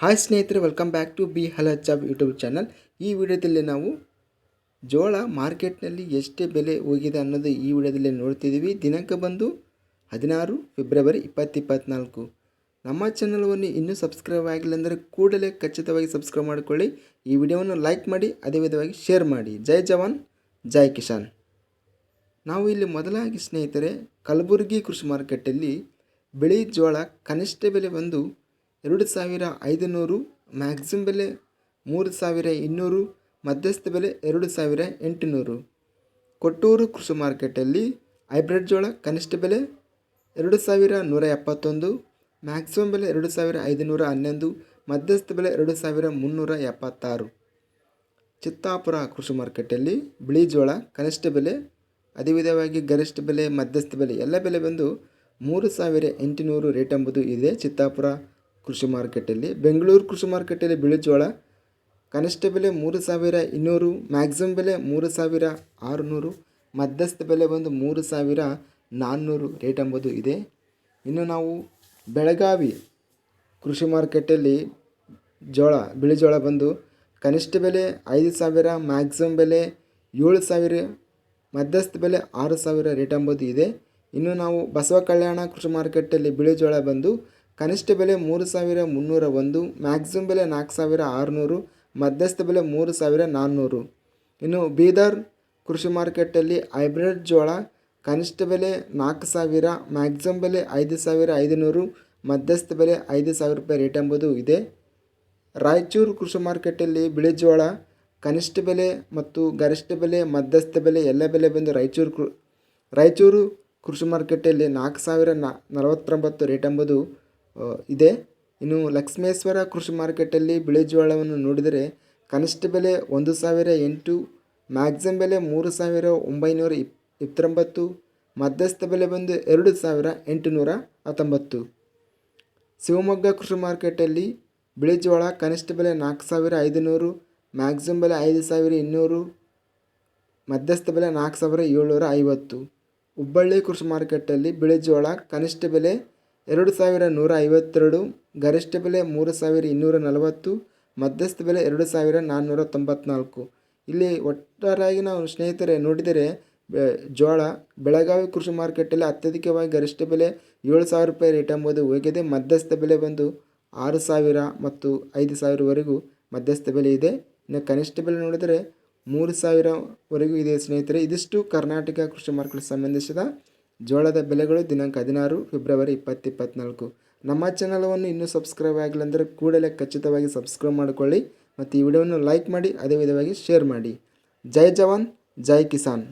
Hi ಸ್ನೇಹಿತರೆ welcome back to B job YouTube channel ಈ ವಿಡಿಯೋದಲ್ಲಿ ನಾವು ಜೋಳ ಮಾರ್ಕೆಟ್ನಲ್ಲಿ ಎಷ್ಟೇ ಬೆಲೆ ಹೋಗಿದೆ ಅನ್ನೋದು ಈ ವಿಡಿಯೋದಲ್ಲಿ ನೋಡ್ತಿದ್ದೀವಿ. ದಿನಾಂಕ ಬಂದು ಹದಿನಾರು ಫೆಬ್ರವರಿ ಇಪ್ಪತ್ತಿಪ್ಪತ್ನಾಲ್ಕು. ನಮ್ಮ ಚಾನಲ್ವನ್ನು ಇನ್ನೂ ಸಬ್ಸ್ಕ್ರೈಬ್ ಆಗಿಲ್ಲ ಅಂದರೆ ಕೂಡಲೇ ಖಚಿತವಾಗಿ ಸಬ್ಸ್ಕ್ರೈಬ್ ಮಾಡಿಕೊಳ್ಳಿ. ಈ ವಿಡಿಯೋವನ್ನು ಲೈಕ್ ಮಾಡಿ, ಅದೇ ವಿಧವಾಗಿ ಶೇರ್ ಮಾಡಿ. ಜೈ ಜವಾನ್, ಜೈ ಕಿಸಾನ್. ನಾವು ಇಲ್ಲಿ ಮೊದಲಾಗಿ ಸ್ನೇಹಿತರೆ, ಕಲಬುರಗಿ ಕೃಷಿ ಮಾರ್ಕೆಟಲ್ಲಿ ಬಿಳಿ ಜೋಳ ಕನಿಷ್ಠ ಬೆಲೆ ಬಂದು ಎರಡು ಸಾವಿರ ಐದುನೂರು ಮ್ಯಾಕ್ಸಿಮ್ ಬೆಲೆ ಮೂರು ಸಾವಿರ ಇನ್ನೂರು, ಮಧ್ಯಸ್ಥ ಬೆಲೆ ಎರಡು ಸಾವಿರ ಎಂಟುನೂರು. ಕೊಟ್ಟೂರು ಕೃಷಿ ಮಾರ್ಕೆಟಲ್ಲಿ ಹೈಬ್ರಿಡ್ ಜೋಳ ಕನಿಷ್ಠ ಬೆಲೆ ಎರಡು ಸಾವಿರ ನೂರ ಎಪ್ಪತ್ತೊಂದು ಮ್ಯಾಕ್ಸಿಮಮ್ ಬೆಲೆ ಎರಡು ಸಾವಿರ ಐದುನೂರ ಹನ್ನೊಂದು, ಮಧ್ಯಸ್ಥ ಬೆಲೆ ಎರಡು ಸಾವಿರ ಮುನ್ನೂರ ಎಪ್ಪತ್ತಾರು. ಚಿತ್ತಾಪುರ ಕೃಷಿ ಮಾರ್ಕೆಟಲ್ಲಿ ಬಿಳಿ ಜೋಳ ಕನಿಷ್ಠ ಬೆಲೆ ಅದೇ ವಿಧವಾಗಿ ಗರಿಷ್ಠ ಬೆಲೆ, ಮಧ್ಯಸ್ಥ ಬೆಲೆ ಎಲ್ಲ ಬೆಲೆ ಬಂದು ಮೂರು ಸಾವಿರ ಎಂಟುನೂರು ರೇಟ್ ಎಂಬುದು ಇದೆ ಚಿತ್ತಾಪುರ ಕೃಷಿ ಮಾರ್ಕೆಟಲ್ಲಿ ಬೆಂಗಳೂರು ಕೃಷಿ ಮಾರುಕಟ್ಟೆಯಲ್ಲಿ ಬಿಳಿ ಜೋಳ, ಕನಿಷ್ಠ ಬೆಲೆ ಮೂರು ಸಾವಿರ ಇನ್ನೂರು ಮ್ಯಾಕ್ಸಿಮಮ್ ಬೆಲೆ ಮೂರು ಸಾವಿರ ಆರುನೂರು, ಮಧ್ಯಸ್ಥ ಬೆಲೆ ಬಂದು ಮೂರು ಸಾವಿರ ನಾನ್ನೂರು ರೇಟ್ ಎಂಬುದು ಇದೆ. ಇನ್ನು ನಾವು ಬೆಳಗಾವಿ ಕೃಷಿ ಮಾರುಕಟ್ಟೆಯಲ್ಲಿ ಜೋಳ, ಬಿಳಿ ಜೋಳ ಬಂದು ಕನಿಷ್ಠ ಬೆಲೆ ಐದು ಸಾವಿರ ಮ್ಯಾಕ್ಸಿಮಮ್ ಬೆಲೆ ಏಳು ಸಾವಿರ, ಮಧ್ಯಸ್ಥ ಬೆಲೆ ಆರು ಸಾವಿರ ರೇಟ್ ಎಂಬುದು ಇದೆ. ಇನ್ನು ನಾವು ಬಸವ ಕಲ್ಯಾಣ ಕೃಷಿ ಮಾರುಕಟ್ಟೆಯಲ್ಲಿ ಬಿಳಿ ಜೋಳ ಬಂದು ಕನಿಷ್ಠ ಬೆಲೆ ಮೂರು ಸಾವಿರ ಮುನ್ನೂರ ಒಂದು ಮ್ಯಾಕ್ಸಿಮಮ್ ಬೆಲೆ ನಾಲ್ಕು ಸಾವಿರ ಆರುನೂರು, ಮಧ್ಯಸ್ಥ ಬೆಲೆ ಮೂರು ಸಾವಿರ ನಾನ್ನೂರು. ಇನ್ನು ಬೀದರ್ ಕೃಷಿ ಮಾರ್ಕೆಟಲ್ಲಿ ಹೈಬ್ರಿಡ್ ಜೋಳ ಕನಿಷ್ಠ ಬೆಲೆ ನಾಲ್ಕು ಸಾವಿರ ಮ್ಯಾಕ್ಸಿಮಮ್ ಬೆಲೆ ಐದು ಸಾವಿರ ಐದುನೂರು, ಮಧ್ಯಸ್ಥ ಬೆಲೆ ಐದು ಸಾವಿರ ರೂಪಾಯಿ ರೇಟ್ ಎಂಬುದು ಇದೆ. ರಾಯಚೂರು ಕೃಷಿ ಮಾರ್ಕೆಟಲ್ಲಿ ಬಿಳಿ ಜೋಳ ಕನಿಷ್ಠ ಬೆಲೆ ಮತ್ತು ಗರಿಷ್ಠ ಬೆಲೆ, ಮಧ್ಯಸ್ಥ ಬೆಲೆ ಎಲ್ಲ ಬೆಲೆ ಬಂದು ರಾಯಚೂರು ಕೃ ರಾಯಚೂರು ಕೃಷಿ ಮಾರ್ಕೆಟಲ್ಲಿ ನಾಲ್ಕು ಸಾವಿರ ನಲವತ್ತೊಂಬತ್ತು ರೇಟ್ ಎಂಬುದು ಇದೆ. ಇನ್ನು ಲಕ್ಷ್ಮೇಶ್ವರ ಕೃಷಿ ಮಾರ್ಕೆಟಲ್ಲಿ ಬಿಳಿ ಜೋಳವನ್ನು ನೋಡಿದರೆ ಕನಿಷ್ಠ ಬೆಲೆ ಒಂದು ಸಾವಿರ ಎಂಟು ಮ್ಯಾಕ್ಸಿಮಮ್ ಬೆಲೆ ಮೂರು ಸಾವಿರ ಒಂಬೈನೂರ ಇಪ್, ಇಪ್ಪತ್ತೊಂಬತ್ತು, ಮಧ್ಯಸ್ಥ ಬೆಲೆ ಬಂದು ಎರಡು ಸಾವಿರ ಎಂಟುನೂರ ಹತ್ತೊಂಬತ್ತು. ಶಿವಮೊಗ್ಗ ಕೃಷಿ ಮಾರ್ಕೆಟಲ್ಲಿ ಬಿಳಿ ಜೋಳ ಕನಿಷ್ಠ ಬೆಲೆ ನಾಲ್ಕು ಸಾವಿರ ಐದುನೂರು ಮ್ಯಾಕ್ಸಿಮಮ್ ಬೆಲೆ ಐದು ಸಾವಿರ ಇನ್ನೂರು, ಮಧ್ಯಸ್ಥ ಬೆಲೆ ನಾಲ್ಕು ಸಾವಿರ ಏಳ್ನೂರ ಐವತ್ತು. ಹುಬ್ಬಳ್ಳಿ ಕೃಷಿ ಮಾರ್ಕೆಟಲ್ಲಿ ಬಿಳಿ ಜೋಳ ಕನಿಷ್ಠ ಬೆಲೆ ಎರಡು ಸಾವಿರ ನೂರ ಐವತ್ತೆರಡು, ಗರಿಷ್ಠ ಬೆಲೆ ಮೂರು ಸಾವಿರ ಇನ್ನೂರ ನಲವತ್ತು, ಮಧ್ಯಸ್ಥ ಬೆಲೆ ಎರಡು ಸಾವಿರ ನಾನ್ನೂರ ತೊಂಬತ್ನಾಲ್ಕು. ಇಲ್ಲಿ ಒಟ್ಟಾರೆಯಾಗಿ ನಾವು ಸ್ನೇಹಿತರೆ ನೋಡಿದರೆ ಜೋಳ ಬೆಳಗಾವಿ ಕೃಷಿ ಮಾರುಕಟ್ಟೆಯಲ್ಲಿ ಅತ್ಯಧಿಕವಾಗಿ ಗರಿಷ್ಠ ಬೆಲೆ ಏಳು ಸಾವಿರ ರೂಪಾಯಿ ರೇಟ್ ಎಂಬುದು ಹೋಗಿದೆ. ಮಧ್ಯಸ್ಥ ಬೆಲೆ ಬಂದು ಆರು ಸಾವಿರ ಮತ್ತು ಐದು ಸಾವಿರವರೆಗೂ ಮಧ್ಯಸ್ಥ ಬೆಲೆ ಇದೆ. ಇನ್ನು ಕನಿಷ್ಠ ಬೆಲೆ ನೋಡಿದರೆ ಮೂರು ಸಾವಿರವರೆಗೂ ಇದೆ ಸ್ನೇಹಿತರೆ. ಇದಿಷ್ಟು ಕರ್ನಾಟಕ ಕೃಷಿ ಮಾರ್ಕೆಟ್ ಸಂಬಂಧಿಸಿದ ಜೋಳದ ಬೆಲೆಗಳು ದಿನಾಂಕ ಹದಿನಾರು, ಫೆಬ್ರವರಿ ಇಪ್ಪತ್ತಿಪ್ಪತ್ನಾಲ್ಕು ನಮ್ಮ ಚಾನಲನ್ನು ಇನ್ನೂ ಸಬ್ಸ್ಕ್ರೈಬ್ ಆಗಿಲ್ಲ ಅಂದರೆ ಕೂಡಲೇ ಖಚಿತವಾಗಿ ಸಬ್ಸ್ಕ್ರೈಬ್ ಮಾಡಿಕೊಳ್ಳಿ ಮತ್ತು ಈ ವಿಡಿಯೋವನ್ನು ಲೈಕ್ ಮಾಡಿ, ಅದೇ ವಿಧವಾಗಿ ಶೇರ್ ಮಾಡಿ. ಜೈ ಜವಾನ್, ಜೈ ಕಿಸಾನ್.